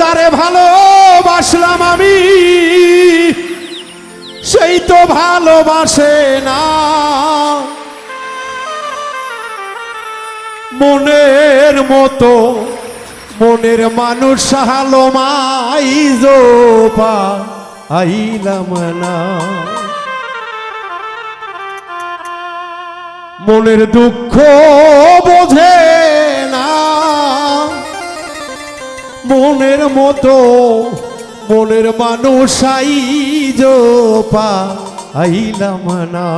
যারে ভালোবাসলাম আমি, সেই তো ভালোবাসে না। মনের মতো, মনের মানুষ হালো মাই জোপা আইলাম না। মনের দুঃখ বোঝে মনের মতো, মনের মানুষ আই জোপা আইলাম না।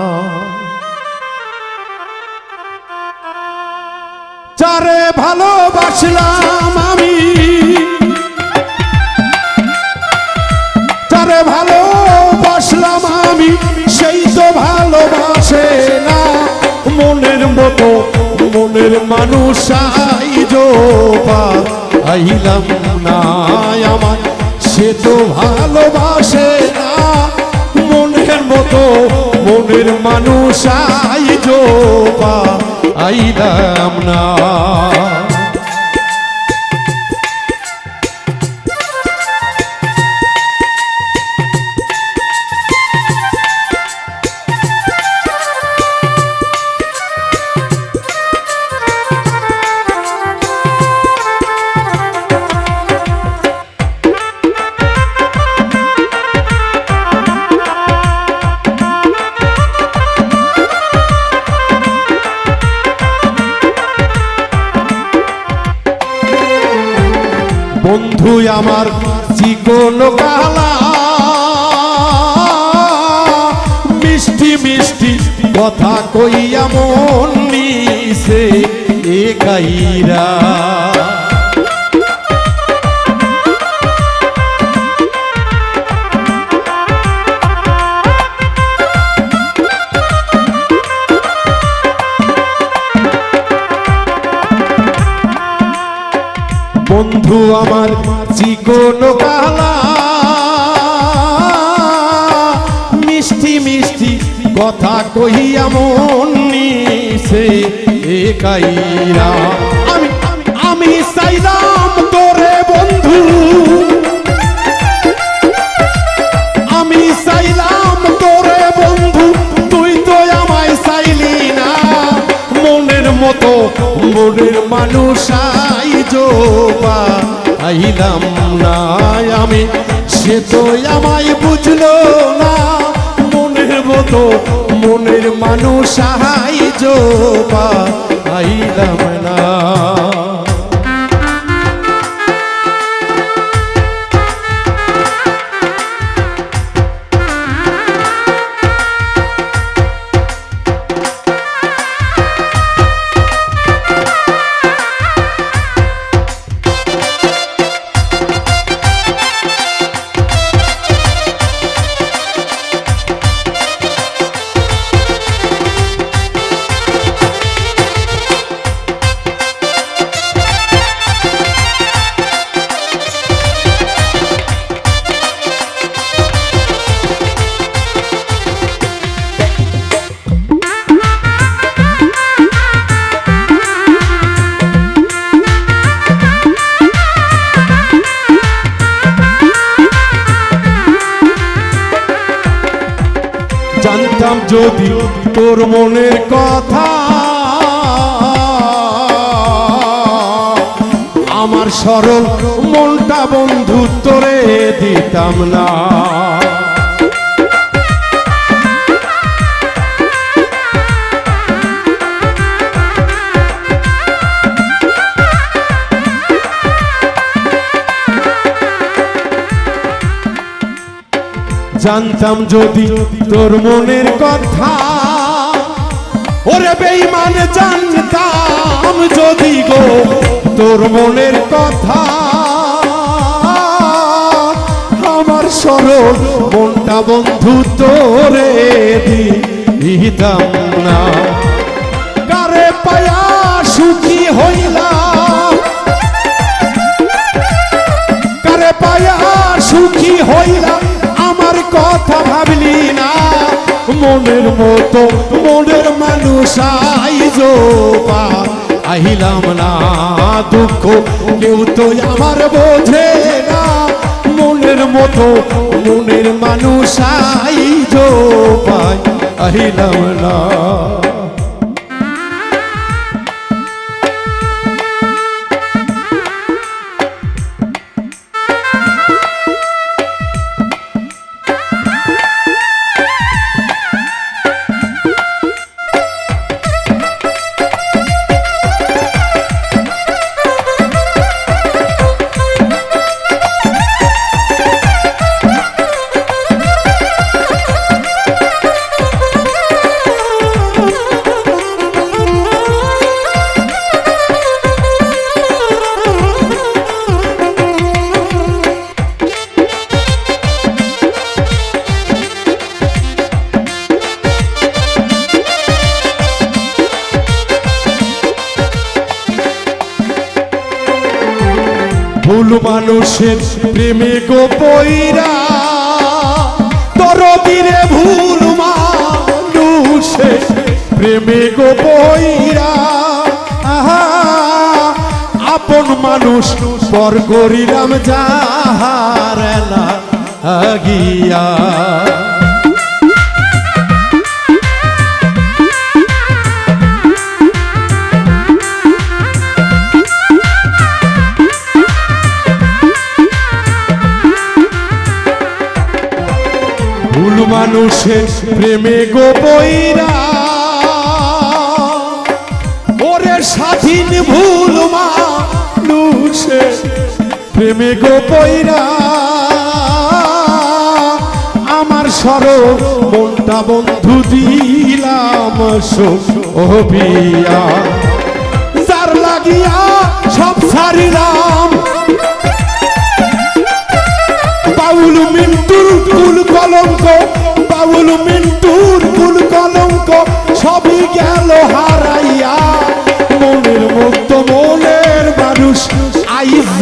যারে ভালোবাসলাম আমি, যারে ভালোবাসলাম আমি, সেই তো ভালোবাসে না। মনের মতো, মনের মানুষ আই জোপা আইলাম না আমার, সে তো ভালোবাসে না। মনের মতো, মনের মানুষ আইজো পা আইলাম না। বন্ধু আমার চিকন কালা। মিষ্টি মিষ্টি কথা কইয়া মন নিছে এ চিকন কালা। মিষ্টি মিষ্টি কথা কহিয়া মন নিছে এ কাইরা আমি আমি চাইলাম তোরে বন্ধু। আমি চাইলাম তোরে বন্ধু, তুই তো আমায় চাইলি না। মনের মতো, মনের মানুষ আই জোপা আইলাম না আমি, সে তো আমায় বুঝলো না। মনের মতো মনের মানুষ সাহায্য পাইলাম না জানতাম যদি তোর মনের কথা। আমার সরল মনটা বন্ধু তোরে দিতাম না। জানতাম যদি তোর মনের কথা। ওরে বেইমান জানতাম যদি গো তোর মনের কথা। আমার সরল মনটা বন্ধু তোরে দিতাম না। মনের মতো, মনের মানুষ আইজোপা আহিলাম না দুঃখ, কেউ তো আমার বোঝে না। মনের মতো, মনের মানুষ আইজো পাই আহিলাম না ভুল মানুষের প্রেমে গো পইরা তরদিরে ভুল মানুষের প্রেমে গো পইরা। আপন মানুষ পর করিলাম যাহার না গিয়া ভুল মানুষের প্রেমে গো বইরা। ওরে স্বাধীন ভুল মানুষের প্রেমে গো বইরা। আমার সর মনটা বন্ধু দিলাম সোভিয়া যার লাগিয়া সব সারিলাম বাউল মিন্টুর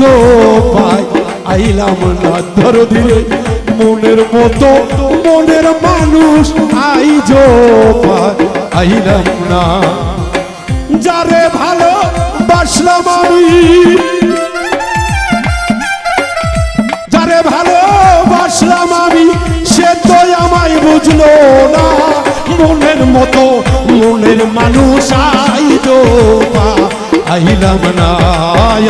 আইজ পাই আইলাম না ধর দিয়ে মনের মতো মনের মানুষ আইজ পাই আইলাম না। যারে ভালো বাসলাম আমি, যারে ভালোবাসলাম আমি, সে তো আমায় বুঝলো আইলাম না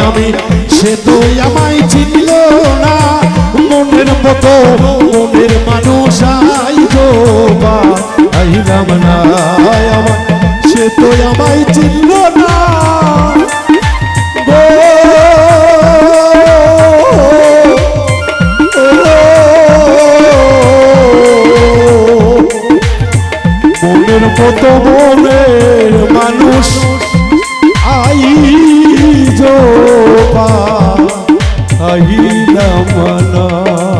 আমি। সে তো আমায় চিনল না। মনের মতো, মনের মানুষ আইলো বা। আইলাম না আমার। সে তো আমায় চিনল না। মনের মতো, মনের মানুষ। আই আইলাম না।